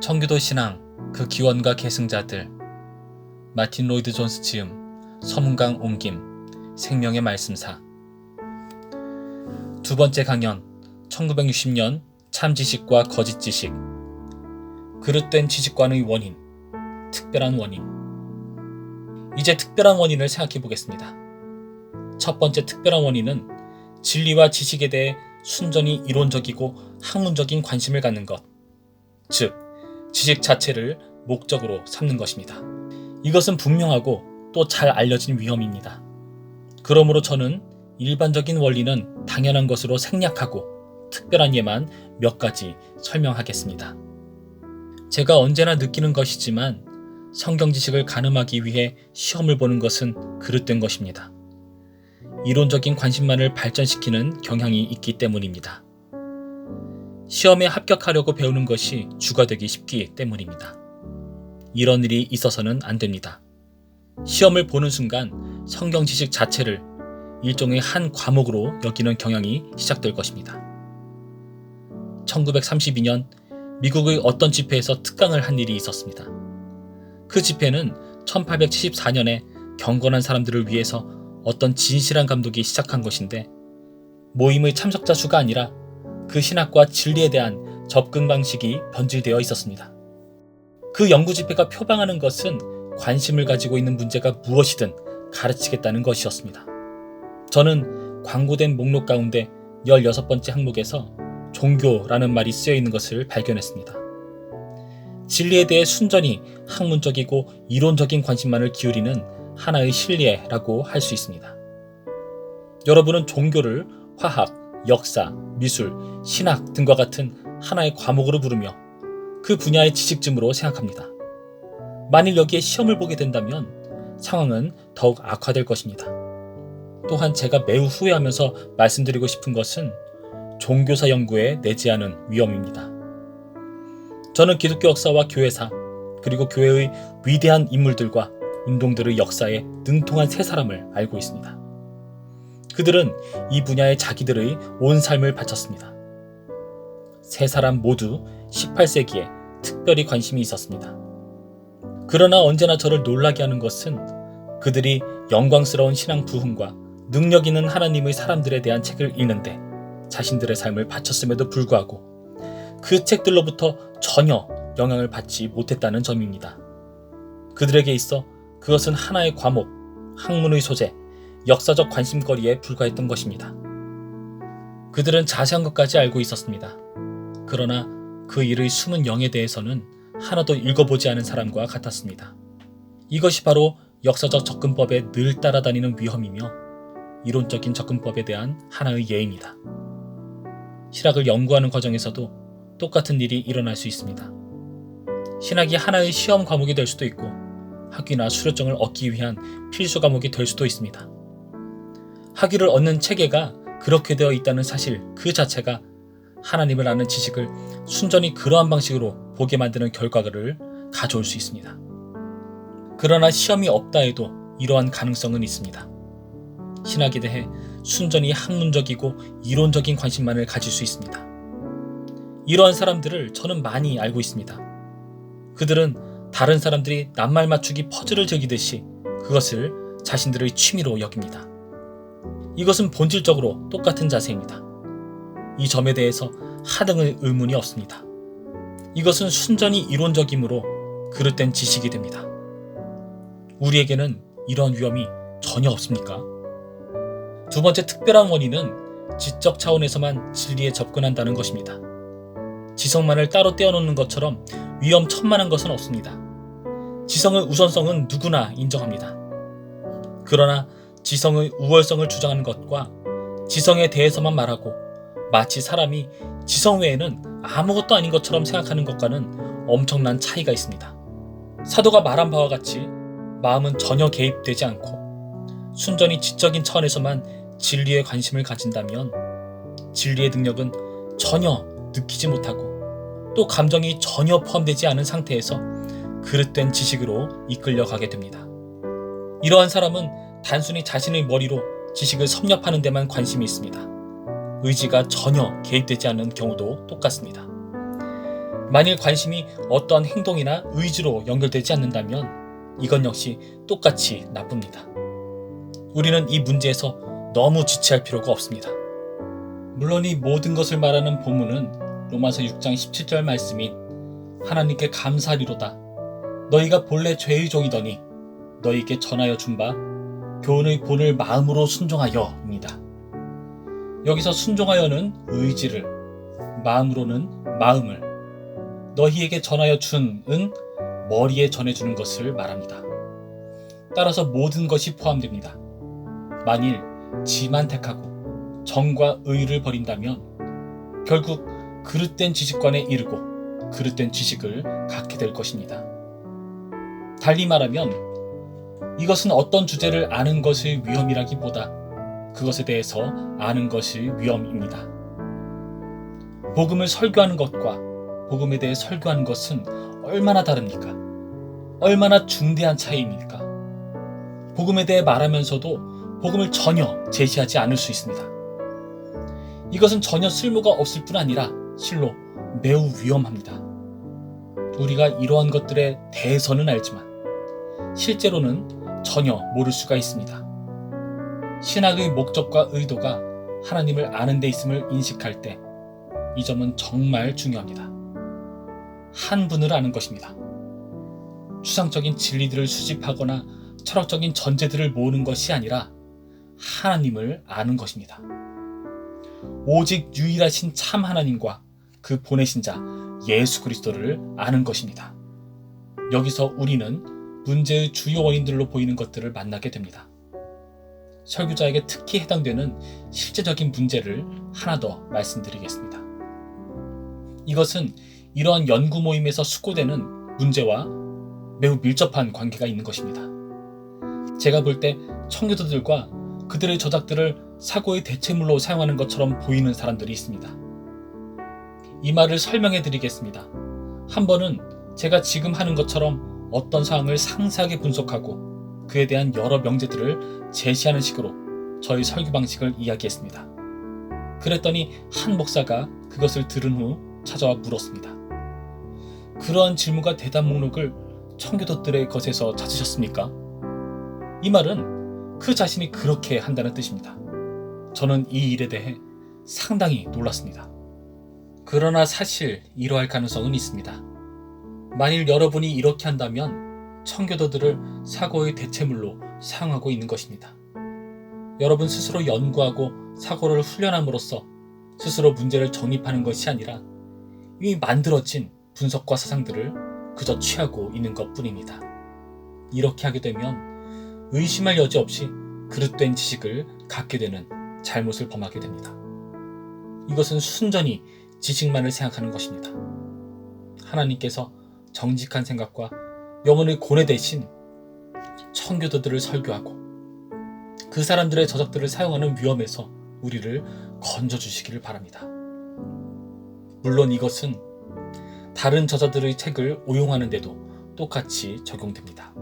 청교도 신앙 그 기원과 계승자들. 마틴 로이드 존스 지음 서문강 옮김 생명의 말씀사. 두 번째 강연 1960년 참지식과 거짓 지식. 그릇된 지식관의 원인 특별한 원인. 이제 특별한 원인을 생각해 보겠습니다. 첫 번째 특별한 원인은 진리와 지식에 대해 순전히 이론적이고 학문적인 관심을 갖는 것, 즉 지식 자체를 목적으로 삼는 것입니다. 이것은 분명하고 또 잘 알려진 위험입니다. 그러므로 저는 일반적인 원리는 당연한 것으로 생략하고 특별한 예만 몇 가지 설명하겠습니다. 제가 언제나 느끼는 것이지만 성경 지식을 가늠하기 위해 시험을 보는 것은 그릇된 것입니다. 이론적인 관심만을 발전시키는 경향이 있기 때문입니다. 시험에 합격하려고 배우는 것이 주가 되기 쉽기 때문입니다. 이런 일이 있어서는 안 됩니다. 시험을 보는 순간 성경 지식 자체를 일종의 한 과목으로 여기는 경향이 시작될 것입니다. 1932년 미국의 어떤 집회에서 특강을 한 일이 있었습니다. 그 집회는 1874년에 경건한 사람들을 위해서 어떤 진실한 감독이 시작한 것인데 모임의 참석자 수가 아니라 그 신학과 진리에 대한 접근 방식이 변질되어 있었습니다. 그 연구 집회가 표방하는 것은 관심을 가지고 있는 문제가 무엇이든 가르치겠다는 것이었습니다. 저는 광고된 목록 가운데 16번째 항목에서 종교라는 말이 쓰여 있는 것을 발견했습니다. 진리에 대해 순전히 학문적이고 이론적인 관심만을 기울이는 하나의 신뢰라고 할 수 있습니다. 여러분은 종교를 화학, 역사, 미술, 신학 등과 같은 하나의 과목으로 부르며 그 분야의 지식쯤으로 생각합니다. 만일 여기에 시험을 보게 된다면 상황은 더욱 악화될 것입니다. 또한 제가 매우 후회하면서 말씀드리고 싶은 것은 종교사 연구에 내재하는 위험입니다. 저는 기독교 역사와 교회사, 그리고 교회의 위대한 인물들과 운동들의 역사에 능통한 세 사람을 알고 있습니다. 그들은 이 분야에 자기들의 온 삶을 바쳤습니다. 세 사람 모두 18세기에 특별히 관심이 있었습니다. 그러나 언제나 저를 놀라게 하는 것은 그들이 영광스러운 신앙 부흥과 능력 있는 하나님의 사람들에 대한 책을 읽는데 자신들의 삶을 바쳤음에도 불구하고 그 책들로부터 전혀 영향을 받지 못했다는 점입니다. 그들에게 있어 그것은 하나의 과목, 학문의 소재, 역사적 관심거리에 불과했던 것입니다. 그들은 자세한 것까지 알고 있었습니다. 그러나 그 일의 숨은 영에 대해서는 하나도 읽어보지 않은 사람과 같았습니다. 이것이 바로 역사적 접근법에 늘 따라다니는 위험이며 이론적인 접근법에 대한 하나의 예입니다. 신학을 연구하는 과정에서도 똑같은 일이 일어날 수 있습니다. 신학이 하나의 시험 과목이 될 수도 있고 학위나 수료증을 얻기 위한 필수 과목이 될 수도 있습니다. 학위를 얻는 체계가 그렇게 되어 있다는 사실 그 자체가 하나님을 아는 지식을 순전히 그러한 방식으로 보게 만드는 결과를 가져올 수 있습니다. 그러나 시험이 없다 해도 이러한 가능성은 있습니다. 신학에 대해 순전히 학문적이고 이론적인 관심만을 가질 수 있습니다. 이러한 사람들을 저는 많이 알고 있습니다. 그들은 다른 사람들이 낱말 맞추기 퍼즐을 즐기듯이 그것을 자신들의 취미로 여깁니다. 이것은 본질적으로 똑같은 자세입니다. 이 점에 대해서 하등의 의문이 없습니다. 이것은 순전히 이론적이므로 그릇된 지식이 됩니다. 우리에게는 이런 위험이 전혀 없습니까? 두 번째 특별한 원인은 지적 차원에서만 진리에 접근한다는 것입니다. 지성만을 따로 떼어놓는 것처럼 위험천만한 것은 없습니다. 지성의 우선성은 누구나 인정합니다. 그러나 지성의 우월성을 주장하는 것과 지성에 대해서만 말하고 마치 사람이 지성 외에는 아무것도 아닌 것처럼 생각하는 것과는 엄청난 차이가 있습니다. 사도가 말한 바와 같이 마음은 전혀 개입되지 않고 순전히 지적인 차원에서만 진리에 관심을 가진다면 진리의 능력은 전혀 느끼지 못하고 또 감정이 전혀 포함되지 않은 상태에서 그릇된 지식으로 이끌려 가게 됩니다. 이러한 사람은 단순히 자신의 머리로 지식을 섭렵하는 데만 관심이 있습니다. 의지가 전혀 개입되지 않는 경우도 똑같습니다. 만일 관심이 어떠한 행동이나 의지로 연결되지 않는다면 이건 역시 똑같이 나쁩니다. 우리는 이 문제에서 너무 지체할 필요가 없습니다. 물론 이 모든 것을 말하는 본문은 로마서 6장 17절 말씀인 하나님께 감사하리로다. 너희가 본래 죄의 종이더니 너희에게 전하여 준 바 교훈의 본을 마음으로 순종하여입니다. 여기서 순종하여는 의지를, 마음으로는 마음을, 너희에게 전하여 준은 머리에 전해주는 것을 말합니다. 따라서 모든 것이 포함됩니다. 만일 지만 택하고 정과 의를 버린다면 결국 그릇된 지식관에 이르고 그릇된 지식을 갖게 될 것입니다. 달리 말하면 이것은 어떤 주제를 아는 것의 위험이라기보다 그것에 대해서 아는 것의 위험입니다. 복음을 설교하는 것과 복음에 대해 설교하는 것은 얼마나 다릅니까? 얼마나 중대한 차이입니까? 복음에 대해 말하면서도 복음을 전혀 제시하지 않을 수 있습니다. 이것은 전혀 쓸모가 없을 뿐 아니라 실로 매우 위험합니다. 우리가 이러한 것들에 대해서는 알지만 실제로는 전혀 모를 수가 있습니다. 신학의 목적과 의도가 하나님을 아는 데 있음을 인식할 때 이 점은 정말 중요합니다. 한 분을 아는 것입니다. 추상적인 진리들을 수집하거나 철학적인 전제들을 모으는 것이 아니라 하나님을 아는 것입니다. 오직 유일하신 참 하나님과 그 보내신 자 예수 그리스도를 아는 것입니다. 여기서 우리는 문제의 주요 원인들로 보이는 것들을 만나게 됩니다. 설교자에게 특히 해당되는 실제적인 문제를 하나 더 말씀드리겠습니다. 이것은 이러한 연구 모임에서 숙고되는 문제와 매우 밀접한 관계가 있는 것입니다. 제가 볼 때 청교도들과 그들의 저작들을 사고의 대체물로 사용하는 것처럼 보이는 사람들이 있습니다. 이 말을 설명해 드리겠습니다. 한 번은 제가 지금 하는 것처럼 어떤 사항을 상세하게 분석하고 그에 대한 여러 명제들을 제시하는 식으로 저희 설교 방식을 이야기했습니다. 그랬더니 한 목사가 그것을 들은 후 찾아와 물었습니다. 그러한 질문과 대답 목록을 청교도들의 것에서 찾으셨습니까? 이 말은 그 자신이 그렇게 한다는 뜻입니다. 저는 이 일에 대해 상당히 놀랐습니다. 그러나 사실 이러할 가능성은 있습니다. 만일 여러분이 이렇게 한다면 청교도들을 사고의 대체물로 사용하고 있는 것입니다. 여러분 스스로 연구하고 사고를 훈련함으로써 스스로 문제를 정립하는 것이 아니라 이미 만들어진 분석과 사상들을 그저 취하고 있는 것 뿐입니다. 이렇게 하게 되면 의심할 여지 없이 그릇된 지식을 갖게 되는 잘못을 범하게 됩니다. 이것은 순전히 지식만을 생각하는 것입니다. 하나님께서 정직한 생각과 영혼의 고뇌 대신 청교도들을 설교하고 그 사람들의 저작들을 사용하는 위험에서 우리를 건져주시기를 바랍니다. 물론 이것은 다른 저자들의 책을 오용하는데도 똑같이 적용됩니다.